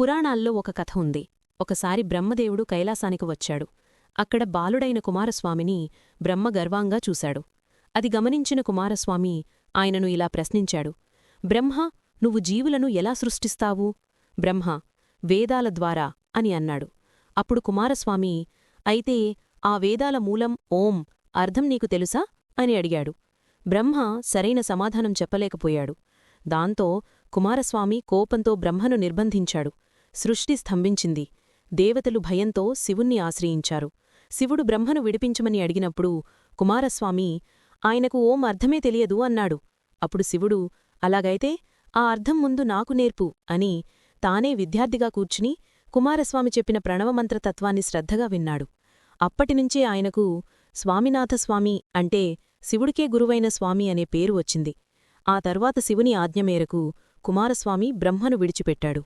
పురాణాల్లో ఒక కథ ఉంది. ఒకసారి బ్రహ్మదేవుడు కైలాసానికి వచ్చాడు. అక్కడ బాలుడైన కుమారస్వామిని బ్రహ్మగర్వాంగా చూశాడు. అది గమనించిన కుమారస్వామి ఆయనను ఇలా ప్రశ్నించాడు. బ్రహ్మ నువ్వు జీవులను ఎలా సృష్టిస్తావు? బ్రహ్మ వేదాల ద్వారా అని అన్నాడు. అప్పుడు కుమారస్వామి అయితే ఆ వేదాల మూలం ఓం అర్థం నీకు తెలుసా? అని అడిగాడు. బ్రహ్మ సరైన సమాధానం చెప్పలేకపోయాడు. దాంతో కుమారస్వామి కోపంతో బ్రహ్మను నిర్బంధించాడు. సృష్టి స్తంభించింది. దేవతలు భయంతో శివుణ్ణి ఆశ్రయించారు. శివుడు బ్రహ్మను విడిపించమని అడిగినప్పుడు కుమారస్వామి ఆయనకు ఓం అర్థమే తెలియదు అన్నాడు. అప్పుడు శివుడు అలాగైతే ఆ అర్థం ముందు నాకు నేర్పు అని తానే విద్యార్థిగా కూర్చుని కుమారస్వామి చెప్పిన ప్రణవమంత్రతత్వాన్ని శ్రద్ధగా విన్నాడు. అప్పటినుంచే ఆయనకు స్వామినాథస్వామి అంటే శివుడికే గురువైన స్వామి అనే పేరు వచ్చింది. ఆ తర్వాత శివుని ఆజ్ఞ మేరకు కుమారస్వామి బ్రహ్మను విడిచిపెట్టాడు.